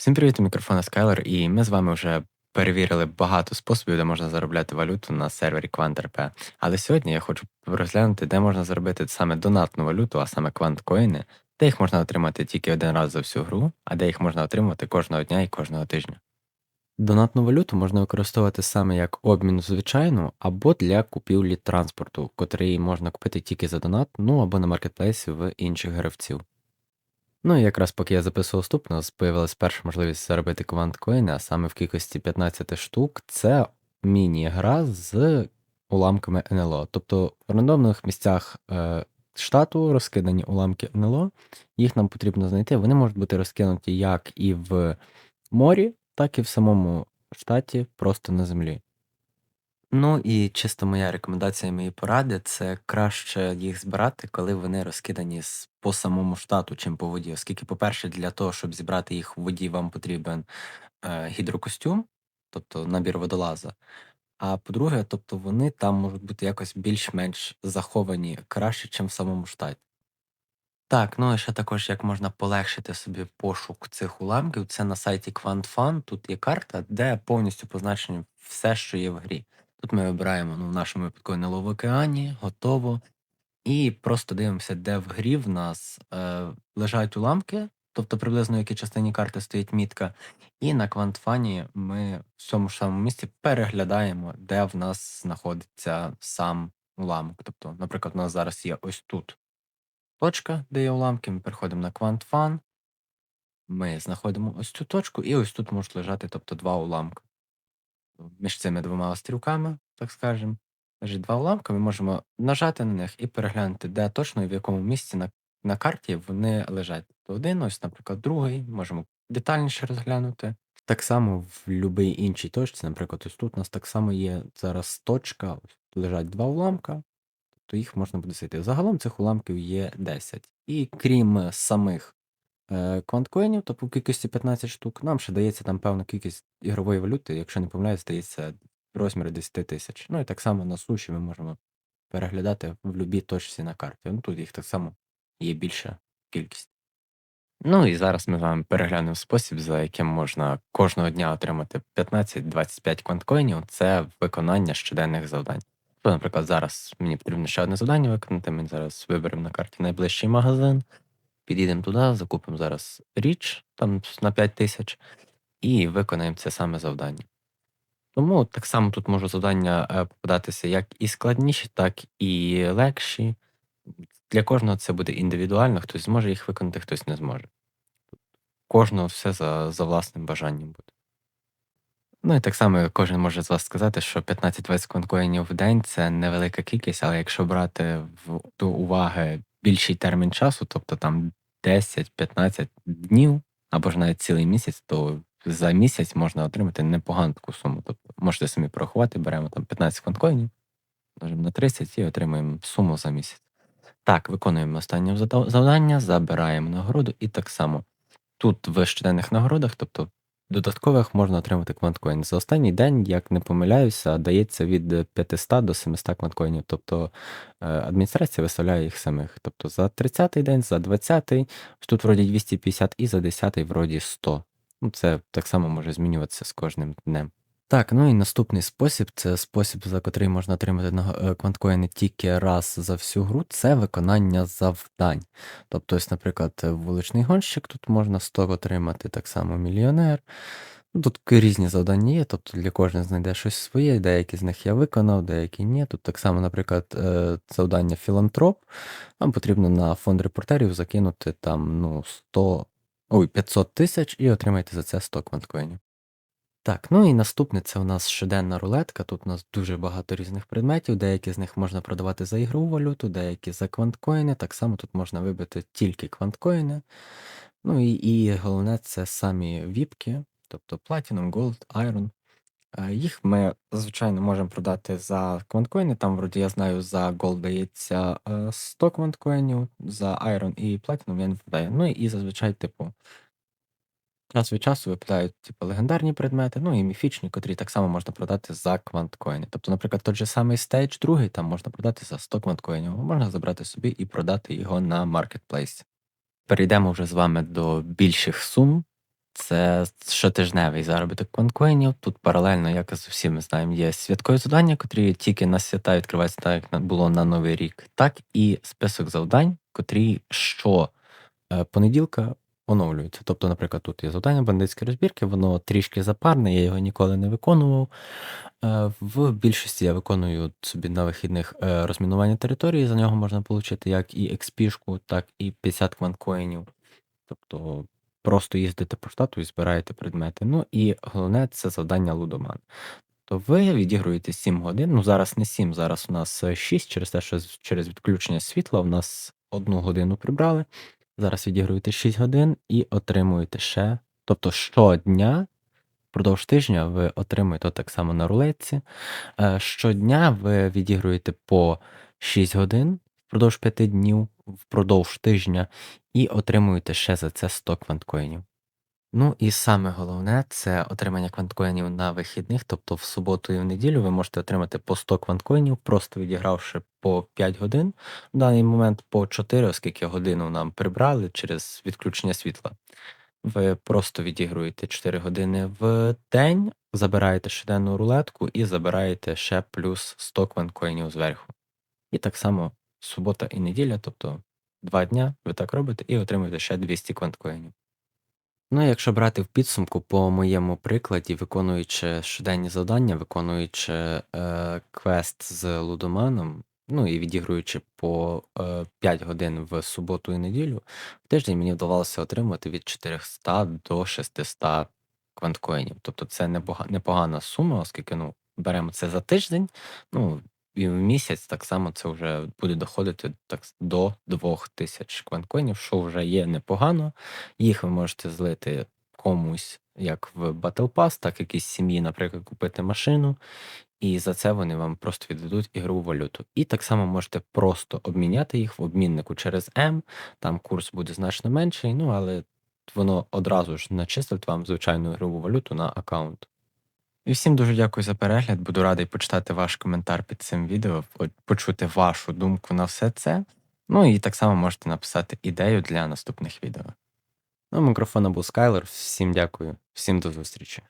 Всім привіт, у мікрофона Скайлер, і ми з вами вже перевірили багато способів, де можна заробляти валюту на сервері QuantRP. Але сьогодні я хочу розглянути, де можна заробити саме донатну валюту, а саме кванткоїни, де їх можна отримати тільки один раз за всю гру, а де їх можна отримати кожного дня і кожного тижня. Донатну валюту можна використовувати саме як обмін звичайну або для купівлі транспорту, котрий можна купити тільки за донат, ну або на маркетплейсі в інших гравців. Ну і якраз поки я записував вступ, у нас появилась перша можливість заробити кванткоїни, а саме в кількості 15 штук. Це міні-гра з уламками НЛО. Тобто в рандомних місцях е, штату розкидані уламки НЛО, їх нам потрібно знайти. Вони можуть бути розкинуті як і в морі, так і в самому штаті, просто на землі. Ну і чисто моя рекомендація, мої поради це краще їх збирати, коли вони розкидані по самому штату, чим по воді. Оскільки, по-перше, для того, щоб зібрати їх в воді, вам потрібен е, гідрокостюм, тобто набір водолаза. А по-друге, тобто вони там можуть бути якось більш-менш заховані краще, чим в самому штаті. Так, ну і ще також як можна полегшити собі пошук цих уламків, це на сайті QuantFun. Тут є карта, де повністю позначено все, що є в грі. Тут ми вибираємо, ну, в нашому випадку НЛО в океані, готово. І просто дивимося, де в грі в нас е, лежать уламки, тобто приблизно в якій частині карти стоїть мітка. І на квантфані ми в цьому ж самому місці переглядаємо, де в нас знаходиться сам уламок. Тобто, наприклад, у нас зараз є ось тут точка, де є уламки, ми переходимо на QuantFun, ми знаходимо ось цю точку, і ось тут можуть лежати тобто, два уламки. Між цими двома острівками, так скажемо, лежить два уламки, ми можемо нажати на них і переглянути, де точно і в якому місці на, на карті вони лежать. Тобто один, ось, наприклад, другий, можемо детальніше розглянути. Так само в будь-якій іншій точці, наприклад, ось тут у нас так само є зараз точка, лежать два уламка, то їх можна буде знайти. Загалом цих уламків є 10. І крім самих кванткоїнів, тобто в кількості 15 штук, нам ще дається там певна кількість ігрової валюти, якщо не помиляюсь, здається розмір 10 тисяч. Ну і так само на суші ми можемо переглядати в будь-якій точці на карті. Ну тут їх так само є більша кількість. Ну і зараз ми з вами переглянемо спосіб, за яким можна кожного дня отримати 15-25 кванткоїнів. Це виконання щоденних завдань. Наприклад, зараз мені потрібно ще одне завдання виконати. Ми зараз виберемо на карті найближчий магазин, підійдемо туди, закупимо зараз річ там на 5 тисяч і виконаємо це саме завдання. Тому так само тут можуть завдання е, попадатися як і складніші, так і легші. Для кожного це буде індивідуально, хтось зможе їх виконати, хтось не зможе. Кожного все за, за власним бажанням буде. Ну і так само кожен може з вас сказати, що 15-20 конкоїнів в день це невелика кількість, але якщо брати до уваги більший термін часу, тобто там 10-15 днів або ж навіть цілий місяць, то за місяць можна отримати непогану таку суму. Тобто можете самі порахувати, беремо там 15 конкоїнів, множимо на 30 і отримуємо суму за місяць. Так, виконуємо останнє завдання, забираємо нагороду, і так само тут в щоденних нагородах, тобто додаткових можна отримати кванткоін. За останній день, як не помиляюся, дається від 500 до 700 кванткоїнів. Тобто е, адміністрація виставляє їх самих. Тобто за 30-й день, за 20-й, тут вроді 250 і за 10-й вроді 100. Ну, Це так само може змінюватися з кожним днем. Так, ну і наступний спосіб це спосіб, за котрий можна отримати на- е, кванткоїни тільки раз за всю гру, це виконання завдань. Тобто, ось, наприклад, вуличний гонщик, тут можна 100 отримати, так само мільйонер. Ну, Тут різні завдання є, тобто для кожного знайде щось своє, деякі з них я виконав, деякі ні. Тут так само, наприклад, е, завдання філантроп. Вам потрібно на фонд репортерів закинути там ну, 100, ой, 500 тисяч і отримаєте за це 100 кванткоїнів. Так, ну і наступне це у нас щоденна рулетка. Тут у нас дуже багато різних предметів, деякі з них можна продавати за ігрову валюту, деякі за кванткоїни. Так само тут можна вибити тільки кванткоїни. Ну і, і головне це самі віпки, тобто Platinum, Gold, Iron. Е, Їх ми, звичайно, можемо продати за кванткоїни. Там, вроді, я знаю, за Gold дається е, 100 кванткоїнів, за Iron і Platinum я не впадаю. Ну і зазвичай, типу, Час від часу випадають, типу, легендарні предмети, ну і міфічні, котрі так само можна продати за кванткоїни. Тобто, наприклад, той же самий стейдж другий там можна продати за 100 кванткоїнів, можна забрати собі і продати його на маркетплейсі. Перейдемо вже з вами до більших сум. Це щотижневий заробіток кванткоїнів. Тут паралельно, як і з всі ми знаємо, є святкові завдання, котрі тільки на свята відкриваються, так як було на Новий рік, так і список завдань, котрі що е, понеділка оновлюються. Тобто, наприклад, тут є завдання бандитські розбірки, воно трішки запарне, я його ніколи не виконував. Е, В більшості я виконую собі на вихідних е, розмінування території, за нього можна отримати як і XP-шку, так і 50 кванткоїнів. Тобто просто їздите по штату і збираєте предмети. Ну і головне це завдання Лудоман. То ви відігруєте 7 годин. Ну зараз не 7, зараз у нас 6, через те, що через відключення світла у нас одну годину прибрали. Зараз відігруєте 6 годин і отримуєте ще. Тобто щодня, впродовж тижня, ви отримуєте так само на рулетці. Е, Щодня ви відігруєте по 6 годин впродовж 5 днів, впродовж тижня, і отримуєте ще за це 100 кванткоїнів. Ну і саме головне це отримання кванткоїнів на вихідних, тобто в суботу і в неділю ви можете отримати по 100 кванткоїнів, просто відігравши по 5 годин. В даний момент по 4, оскільки годину нам прибрали через відключення світла. Ви просто відігруєте 4 години в день, забираєте щоденну рулетку і забираєте ще плюс 100 кванткоїнів зверху. І так само субота і неділя, тобто 2 дня ви так робите і отримуєте ще 200 кванткоїнів. Ну, якщо брати в підсумку, по моєму прикладі, виконуючи щоденні завдання, виконуючи е, квест з лудоманом, ну і відігруючи по е, 5 годин в суботу і неділю, в тиждень мені вдавалося отримати від 400 до 600 кванткоїнів. Тобто це непога- непогана сума, оскільки ну, беремо це за тиждень, ну і в місяць так само це вже буде доходити так до 2000 кванткоїнів, що вже є непогано. Їх ви можете злити комусь як в Battle Pass, так якійсь сім'ї, наприклад, купити машину, і за це вони вам просто віддадуть ігрову валюту. І так само можете просто обміняти їх в обміннику через М, там курс буде значно менший, ну але воно одразу ж начислить вам звичайну ігрову валюту на аккаунт. І всім дуже дякую за перегляд. Буду радий почитати ваш коментар під цим відео, почути вашу думку на все це. Ну і так само можете написати ідею для наступних відео. Ну, у мікрофона був Скайлер. Всім дякую, всім до зустрічі.